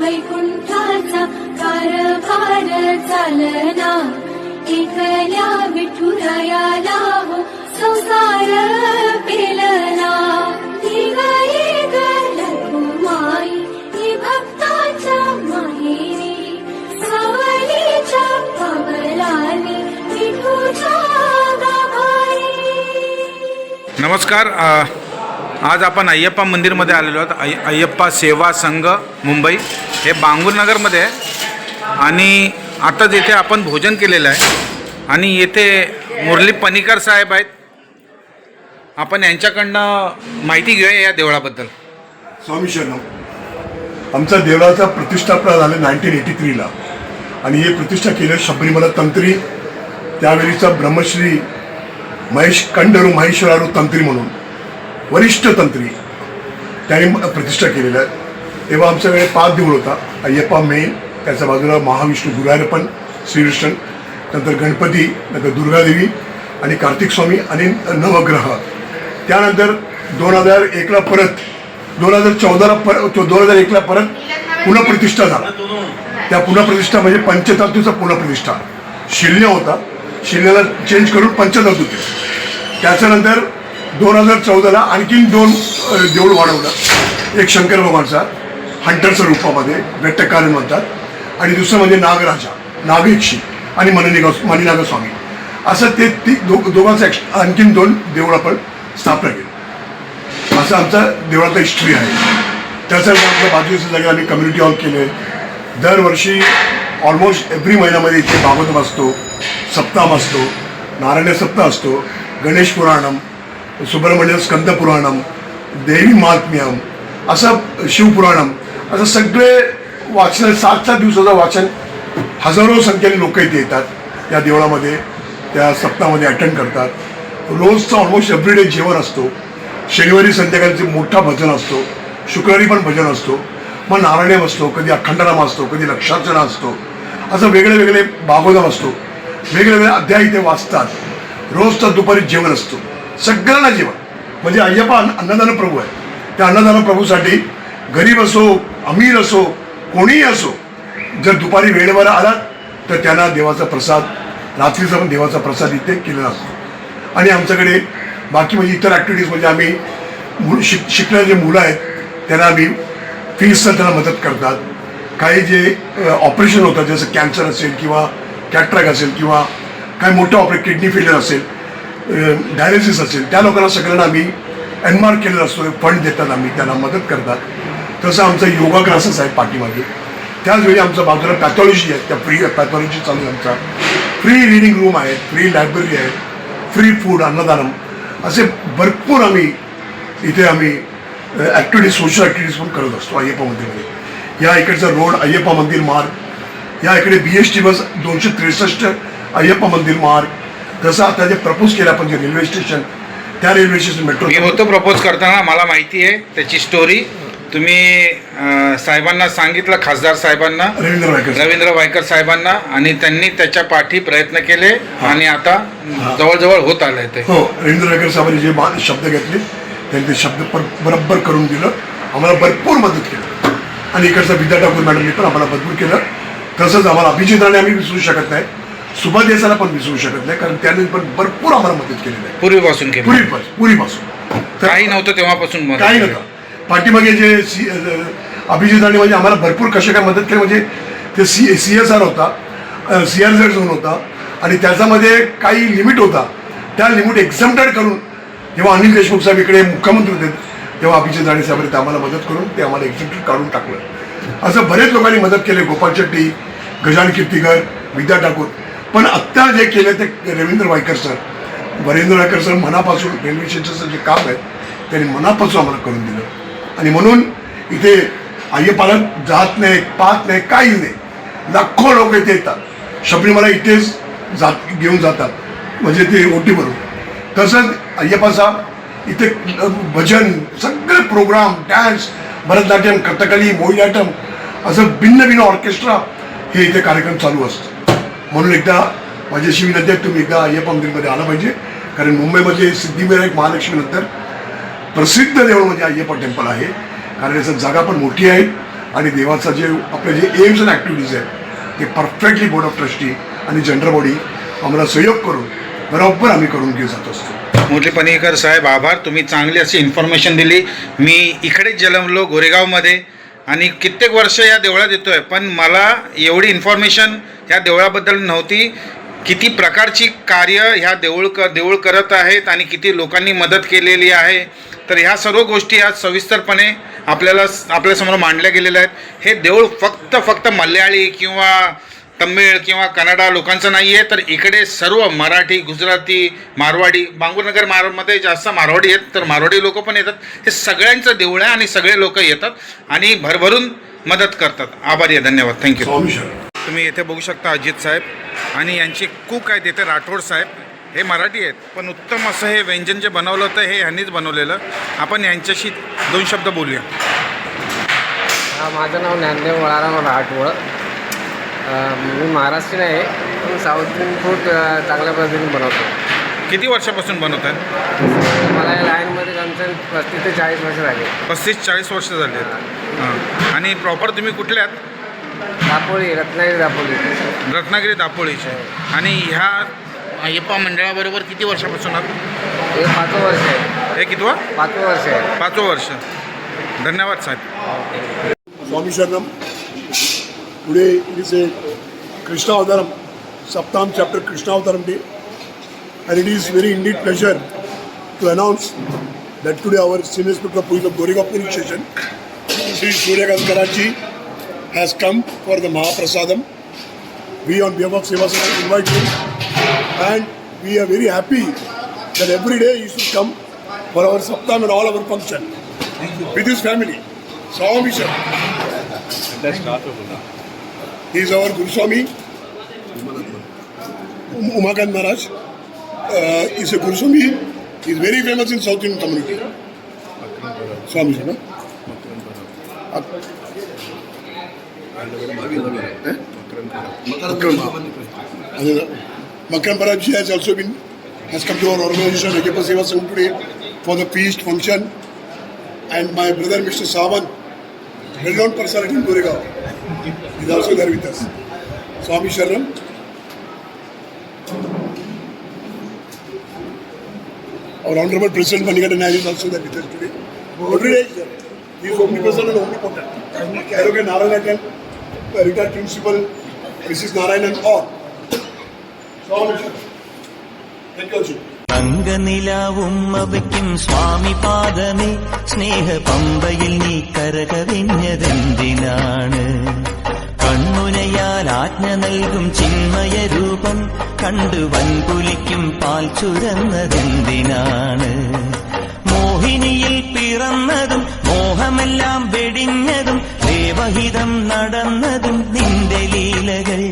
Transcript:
वैकुंठाचा कारभार चालना एकल्या विठुरायाला हो संसार पेलना. दिवाळी रघुमाई ही भक्ताच्या माहेरी सावलीच्या पवलाने विठूच्या नमस्कार अ, आज आपण अय्यप्पा मंदिरमध्ये आलेलो आहोत. अय अय्यप्पा सेवा संघ मुंबई. हे बांगूरनगरमध्ये आहे. आणि आताच येथे आपण भोजन केलेलं आहे आणि येथे मुरली पनिकर साहेब आहेत. आपण यांच्याकडनं माहिती घेऊया या देवळाबद्दल. स्वामी शरण आमचा देवळाचा प्रतिष्ठापना झालं नाईन्टीन एटी थ्रीला. आणि हे प्रतिष्ठा केलं शबरीमला तंत्री त्यावेळीचा ब्रह्मश्री महेश कंडरू महेश्वरारू तंत्री म्हणून. वरिष्ठ तंत्री त्यांनी प्रतिष्ठा केलेलं आहे तेव्हा आमच्याकडे पाच देऊळ होता. अय्यप्पा मेन त्याच्या बाजूला महाविष्णू गुरारपण श्रीकृष्ण नंतर गणपती नंतर दुर्गादेवी आणि कार्तिक स्वामी आणि नवग्रह. त्यानंतर दोन हजार एकला परत दोन हजार चौदाला पर दोन हजार एकला परत पुनःप्रतिष्ठा झाला. त्या पुनःप्रतिष्ठा म्हणजे पंचधातूचा पुनःप्रतिष्ठा. शिल्य होता. शिल्ल्याला चेंज करून पंचधातू केलं त्याच्यानंतर दोन हजार चौदाला आणखीन दोन देऊळ वाढवलं. एक शंकर भगवानचा हंटरच्या रूपामध्ये व्यट्टकारण म्हणतात. आणि दुसरं म्हणजे नागराजा नागेक्षी आणि मननिगा मणिनाग स्वामी असं ते ती दो दोघांचं एक्स- आणखीन दोन देऊळ आपण स्थापना केली. असं आमचा देवळाचा हिस्ट्री आहे. त्याच्यानंतर आमच्या बाजूच्या जागी आम्ही कम्युनिटी हॉल केले. दरवर्षी ऑलमोस्ट एव्हरी महिन्यामध्ये इथे भागवतम असतो सप्ताह असतो नारायण सप्ताह असतो गणेश पुराणम सुब्रमण्यम स्कंदपुराणम देवी महात्म्यम असं शिवपुराणम असं सगळे वाचन सात सात दिवसाचं वाचन हजारो संख्येने लोक इथे येतात. या देवळामध्ये त्या सप्ताहामध्ये अटेंड करतात. रोजचं ऑलमोस्ट एव्हरीडे जेवण असतो. शनिवारी संध्याकाळचे मोठा भजन असतो. शुक्रवारी पण भजन असतो. मग नारायणम असतो कधी अखंडनाम असतो कधी लक्षार्चना असतो. असं वेगळे वेगळे भागवतम असतो. वेगळे वेगळे अध्याय इथे वाचतात. रोजचा दुपारी जेवण असतो. सगळ्यांना जेवण म्हणजे अय्यप्पा अन्नदान प्रभू आहे. त्या अन्नदान प्रभूसाठी गरीब असो अमीर असो कोणीही असो जर दुपारी वेळेवर आलात तर त्यांना देवाचा प्रसाद रात्रीचा पण देवाचा प्रसाद इथे केलेला असतो. आणि आमच्याकडे बाकी म्हणजे इतर ॲक्टिव्हिटीज म्हणजे आम्ही मुलं शिक शिकणारे जे मुलं आहेत त्यांना आम्ही फीजचा त्यांना मदत करतात. काही जे ऑपरेशन होतात जसं कॅन्सर असेल किंवा कॅट्रॅक असेल किंवा काही मोठं ऑपरे किडनी फेलियर असेल डायलिसिस असेल त्या लोकांना सगळ्यांना आम्ही एनमार्क केलेला असतो फंड देतात आम्ही त्यांना मदत करतात. तसं आमचं योगा क्लासेस आहे पाठीमागे. त्याचवेळी आमच्या बाजूला पॅथॉलॉजी आहे त्या फ्री पॅथॉलॉजी चालू आहे आमचा. फ्री रिडिंग रूम आहे फ्री लायब्ररी आहे फ्री फूड अन्नदानम. असे भरपूर आम्ही इथे आम्ही ॲक्टिव्हिटीज सोशल ॲक्टिव्हिटीज पण करत असतो अय्यप्पा मंदिरमध्ये. या इकडचा रोड अय्यप्पा मंदिर मार्ग. या इकडे बी एस टी बस दोनशे त्रेसष्ट अय्यप्पा मंदिर मार्ग. जसं आता जे प्रपोज केलं आपण जे रेल्वे स्टेशन त्या रेल्वे स्टेशन मेट्रो मी होतो प्रपोज करताना मला माहिती आहे त्याची स्टोरी तुम्ही अ, साहेबांना सांगितलं खासदार साहेबांना रवींद्र वायकर रवींद्र वायकर साहेबांना आणि त्यांनी त्याच्या पाठी प्रयत्न केले आणि आता जवळजवळ होत आलंय ते. हो रवींद्र वायकर साहेबांनी जे मा- शब्द घेतले त्यांनी ते शब्द पर बरोबर करून दिलं आम्हाला भरपूर मदत केलं. आणि इकडचा विद्या ठाकूर मॅडमनी पण आम्हाला भरपूर केलं. तसंच आम्हाला अभिजित राणे आम्ही विसरू शकत नाही. सुभा देसाला पण विसरू शकत नाही कारण त्यांनी पण भरपूर आम्हाला मदत केलेली आहे. पूर्वीपासून केलं. पुरीपासून पुरीपासून तर काही नव्हतं तेव्हापासून मदत काही केली. नव्हतं. पाठीमागे जे सी अभिजित राणे म्हणजे आम्हाला भरपूर कसे काय मदत केली म्हणजे ते सी सी एस आर होता सी आर झेड झोन होता आणि त्याच्यामध्ये काही लिमिट होता. त्या लिमिट एक्झाम्प्टेड करून जेव्हा अनिल देशमुख साहेब इकडे मुख्यमंत्री होते तेव्हा अभिजित राणे साहेबांनी ते आम्हाला मदत करून ते आम्हाला एक्झाम्प्टेड काढून टाकलं. असं बरेच लोकांनी मदत केली गोपाल शेट्टी गजान कीर्तीकर विद्या ठाकूर. पण आत्ता जे केलं ते रवींद्र वायकर सर वरेंद्र वायकर सर मनापासून रेल्वे स्टेशनचं जे काम आहे त्यांनी मनापासून आम्हाला करून दिलं. आणि म्हणून इथे अय्यप्पाला जात नाही पाहत नाही काही नाही. लाखो लोक इथे येतात. शबरीमाला इथेच जात घेऊन जातात. म्हणजे ते ओटीवरून तसंच अय्यप्पा साहेब इथे भजन सगळे प्रोग्राम डॅन्स भरतनाट्यम कथकली मोहियाटम असं भिन्न भिन्न ऑर्केस्ट्रा हे इथे कार्यक्रम चालू असतं म्हणून एकदा माझी अशी विनंती आहे तुम्ही एकदा अय्यप्पा मंदिरमध्ये आलं पाहिजे. कारण मुंबईमध्ये सिद्धिविनायक महालक्ष्मीनंतर प्रसिद्ध देऊळ म्हणजे अय्यप्पा टेम्पल आहे. कारण याचं जागा पण मोठी आहे आणि देवाचा जे आपले जे एम्स अँड ॲक्टिव्हिटीज आहेत ते परफेक्टली बोर्ड ऑफ ट्रस्टी आणि जनरल बॉडी आम्हाला सहयोग करून बरोबर आम्ही करून घेऊ जात असतो. मुरली पणेकर साहेब आभार. तुम्ही चांगली अशी इन्फॉर्मेशन दिली. मी इकडेच जन्मलो गोरेगावमध्ये. आणि कित्येक वर्ष या देवळात येतो आहे पण मला एवढी इन्फॉर्मेशन ह्या देवळाबद्दल नव्हती. किती प्रकारची कार्य ह्या देऊळ क देऊळ करत आहेत आणि किती लोकांनी मदत केलेली आहे. तर ह्या सर्व गोष्टी आज सविस्तरपणे आपल्याला आपल्यासमोर मांडल्या गेलेल्या आहेत. हे देऊळ फक्त फक्त मल्याळी किंवा तमिळ किंवा कन्नडा लोकांचं नाही आहे तर इकडे सर्व मराठी गुजराती मारवाडी बांगूरनगर मारमध्ये जास्त मारवाडी आहेत तर मारवाडी लोक पण येतात. हे सगळ्यांचं देऊळ आहे आणि सगळे लोक येतात आणि भरभरून मदत करतात. आभारी आहे. धन्यवाद. थँक्यू तुम्ही येथे बघू शकता अजित साहेब आणि यांचे कुक आहेत इथे राठोड साहेब. हे मराठी आहेत पण उत्तम असं हे व्यंजन जे बनवलं होतं हे ह्यांनीच बनवलेलं. आपण यांच्याशी दोन शब्द बोलूया. हा माझं नाव ज्ञानदेव वळाराम अं, मी महाराष्ट्रीयन आहे पण साऊथ इंडियन फूड चांगल्या पद्धतीने बनवतो. किती वर्षापासून बनवत आहे? मला या लाईनमध्ये कमसेकम पस्तीस ते चाळीस वर्ष झाले पस्तीस चाळीस वर्ष झाले आहेत. हां. आणि प्रॉपर तुम्ही कुठले आहात? दापोली रत्नागिरी दापोली. रत्नागिरी दापोळीचे आणि ह्या अय्यप्पा मंडळाबरोबर किती वर्षापासून आहात? हे पाचवं वर्ष आहे. हे कितवा पाचवं वर्ष आहे. पाचवं वर्ष. धन्यवाद साहेब. स्वामी शरणम. Today it is a Krishna Avataram, Saptam chapter Krishna Avataram day. And it is very indeed pleasure to announce that today our senior inspector police of Goregaon Sri Suryakas Karachi, has come for the Mahaprasadam. We on behalf of Seva Sana invite him and we are very happy that every day you should come for our Saptam and all our function with his family. Swami Sir. start not a Guru Swami, Um- Umakant Maharaj. uh, is a Guruswami. He is very famous in South Indian community. Swami, no? Makram Parabji has also been has come to our organization Ayyappa Seva Sangh today for the feast function, and my brother Mr. Savan, well-known personality in Goregaon, is also there with us. Swami Sharanam. Our Honorable President Manikanta Nair is also there with us today. Every day is there. He is omnipresent and omnipotent. Arrogant Narayan, uh, retired principal, Mrs. Narayanan, all. Swami So, Thank you. അംഗനിലാവും അവയ്ക്കും സ്വാമി പാദമേ സ്നേഹ പമ്പയിൽ നീ കരകവിഞ്ഞതെന്തിനാണ് കണ്ണുനയാൽ ആജ്ഞ നൽകും ചിന്മയ രൂപം കണ്ടു വൻകുലിക്കും പാൽ ചുരന്നതെന്തിനാണ്? മോഹിനിയിൽ പിറന്നതും മോഹമെല്ലാം വെടിഞ്ഞതും ദേവഹിതം നടന്നതും നിന്റെ ലീലകൾ.